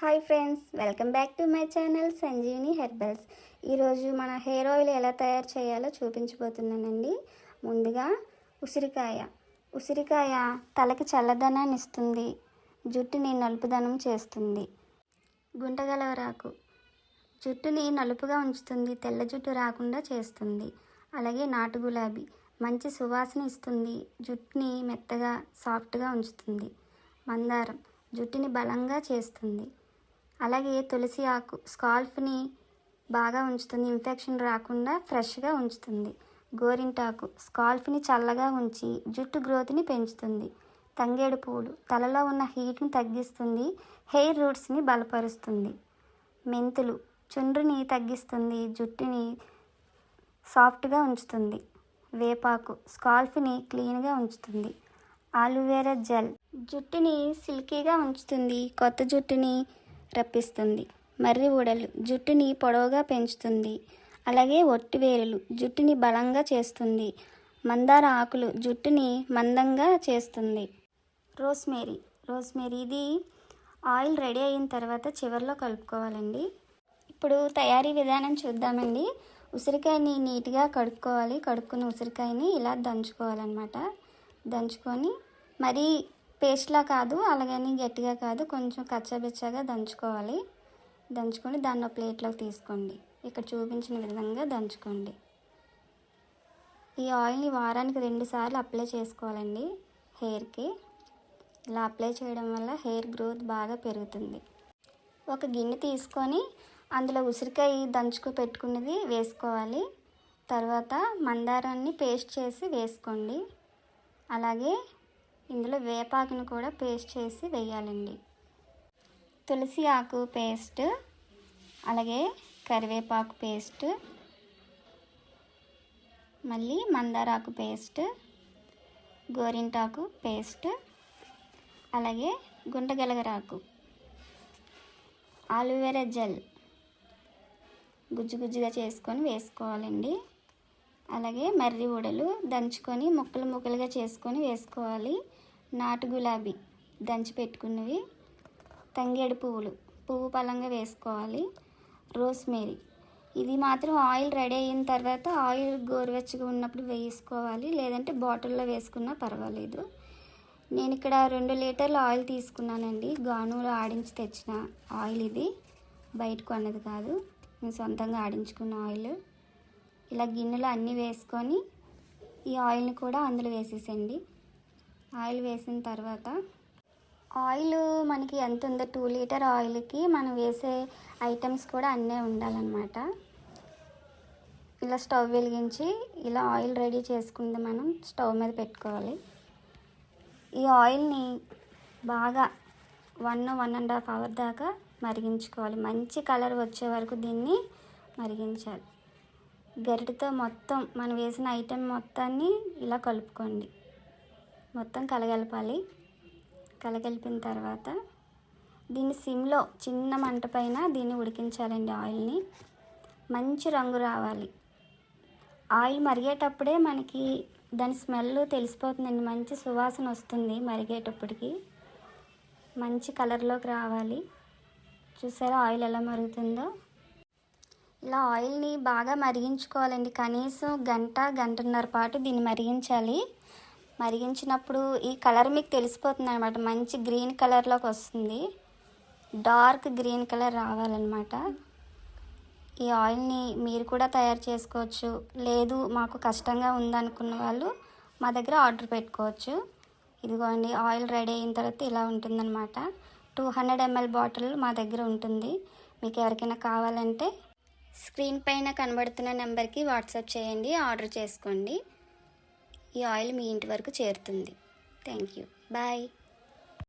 Hi friends welcome back to my channel Sanjeevini herbals ఈరోజు మన hair oil ఎలా తయారు చేయాలో చూపించబోతున్నానండి. ముందుగా ఉసిరికాయ. ఉసిరికాయ తలకి చల్లదనాన్ని ఇస్తుంది. జుట్టుని నలుపుదనం చేస్తుంది. గుంటగలవరాకు జుట్టుని నలుపుగా ఉంచుతుంది. తెల్ల జుట్టు రాకుండా చేస్తుంది. అలాగే నాటు గులాబీ. మంచి సువాసన ఇస్తుంది. జుట్టుని మెత్తగా సాఫ్ట్గా ఉంచుతుంది. మందారం. జుట్టుని బలంగా చేస్తుంది. అలాగే తులసి ఆకు స్కాల్ఫ్ని బాగా ఉంచుతుంది. ఇన్ఫెక్షన్ రాకుండా ఫ్రెష్గా ఉంచుతుంది. గోరింటాకు స్కాల్ఫ్ని చల్లగా ఉంచి జుట్టు గ్రోత్ని పెంచుతుంది. తంగేడు పూలు తలలో ఉన్న హీట్ని తగ్గిస్తుంది. హెయిర్ రూట్స్ని బలపరుస్తుంది. మెంతులు చుండ్రుని తగ్గిస్తుంది. జుట్టుని సాఫ్ట్గా ఉంచుతుంది. వేపాకు స్కాల్ఫ్ని క్లీన్గా ఉంచుతుంది. ఆలువేరా జెల్ జుట్టుని సిల్కీగా ఉంచుతుంది. కొత్త జుట్టుని రప్పిస్తుంది. మర్రి ఊడలు జుట్టుని పొడవుగా పెంచుతుంది. అలాగే ఒట్టివేరులు జుట్టుని బలంగా చేస్తుంది. మందార ఆకులు జుట్టుని మందంగా చేస్తుంది. రోస్మేరీ రోస్మేరీ ఇది ఆయిల్ రెడీ అయిన తర్వాత చివరిలో కలుపుకోవాలండి. ఇప్పుడు తయారీ విధానం చూద్దామండి. ఉసిరికాయని నీట్గా కడుక్కోవాలి. కడుక్కున్న ఉసిరికాయని ఇలా దంచుకోవాలన్నమాట. దంచుకొని మరీ పేస్ట్లా కాదు అలాగని గట్టిగా కాదు కొంచెం కచ్చబిచ్చగా దంచుకోవాలి. దంచుకొని దాన్ని ఒక ప్లేట్లోకి తీసుకోండి. ఇక్కడ చూపించిన విధంగా దంచుకోండి. ఈ ఆయిల్ని వారానికి రెండుసార్లు అప్లై చేసుకోవాలండి హెయిర్కి. ఇలా అప్లై చేయడం వల్ల హెయిర్ గ్రోత్ బాగా పెరుగుతుంది. ఒక గిన్నె తీసుకొని అందులో ఉసిరికాయ దంచుకు పెట్టుకున్నది వేసుకోవాలి. తర్వాత మందారాన్ని పేస్ట్ చేసి వేసుకోండి. అలాగే ఇందులో వేపాకును కూడా పేస్ట్ చేసి వేయాలండి. తులసి ఆకు పేస్ట్ అలాగే కరివేపాకు పేస్ట్ మళ్ళీ మందారాకు పేస్ట్ గోరింటాకు పేస్ట్ అలాగే గుంటగలగరాకు. ఆలువేరా జెల్ గుజ్జు గుజ్జుగా చేసుకొని వేసుకోవాలండి. అలాగే మర్రి ఉడలు దంచుకొని ముక్కలు ముక్కలుగా చేసుకొని వేసుకోవాలి. నాటు గులాబీ దంచి పెట్టుకున్నవి. తంగేడు పువ్వులు పువ్వు పలంగా వేసుకోవాలి. రోస్మేరీ ఇది మాత్రం ఆయిల్ రెడీ అయిన తర్వాత ఆయిల్ గోరువెచ్చగా ఉన్నప్పుడు వేసుకోవాలి. లేదంటే బాటిల్లో వేసుకున్నా పర్వాలేదు. నేను ఇక్కడ రెండు లీటర్ల ఆయిల్ తీసుకున్నానండి. గానులో ఆడించి తెచ్చిన ఆయిల్ ఇది. బయట కొన్నది కాదు. నేను సొంతంగా ఆడించుకున్న ఆయిల్. ఇలా గిన్నెలో అన్నీ వేసుకొని ఈ ఆయిల్ని కూడా అందులో వేసేసండి ఆయిల్ వేసిన తర్వాత ఆయిల్ మనకి ఎంత ఉందో టూ లీటర్ ఆయిల్కి మనం వేసే ఐటమ్స్ కూడా అన్నీ ఉండాలన్నమాట. ఇలా స్టవ్ వెలిగించి ఇలా ఆయిల్ రెడీ చేసుకుంది మనం స్టవ్ మీద పెట్టుకోవాలి. ఈ ఆయిల్ని బాగా one one and half hour దాకా మరిగించుకోవాలి. మంచి కలర్ వచ్చే వరకు దీన్ని మరిగించాలి. గరిటతో మొత్తం మనం వేసిన ఐటెం మొత్తాన్ని ఇలా కలుపుకోండి. మొత్తం కలగలపాలి. కలగలిపిన తర్వాత దీన్ని సిమ్లో చిన్న మంట పైన దీన్ని ఉడికించాలండి ఆయిల్ని. మంచి రంగు రావాలి. ఆయిల్ మరిగేటప్పుడే మనకి దాని స్మెల్ తెలిసిపోతుందండి. మంచి సువాసన వస్తుంది మరిగేటప్పటికి. మంచి కలర్లోకి రావాలి. చూసారా ఆయిల్ ఎలా మరుగుతుందో? ఇలా ఆయిల్ని బాగా మరిగించుకోవాలండి. కనీసం గంట గంటన్నర పాటు దీన్ని మరిగించాలి. మరిగించినప్పుడు ఈ కలర్ మీకు తెలిసిపోతుంది అనమాట మంచి గ్రీన్ కలర్లోకి వస్తుంది. డార్క్ గ్రీన్ కలర్ రావాలన్నమాట. ఈ ఆయిల్ని మీరు కూడా తయారు చేసుకోవచ్చు. లేదు మాకు కష్టంగా ఉందనుకున్న వాళ్ళు మా దగ్గర ఆర్డర్ పెట్టుకోవచ్చు. ఇదిగోండి ఆయిల్ రెడీ అయిన తర్వాత ఇలా ఉంటుందన్నమాట. టూ హండ్రెడ్ ఎంఎల్ బాటిల్ మా దగ్గర ఉంటుంది. మీకు ఎవరికైనా కావాలంటే స్క్రీన్ పైన కనబడుతున్న నెంబర్కి వాట్సాప్ చేయండి ఆర్డర్ చేసుకోండి. ఈ ఆయిల్ మీ ఇంటి వరకు చేరుతుంది. Thank you. బాయ్.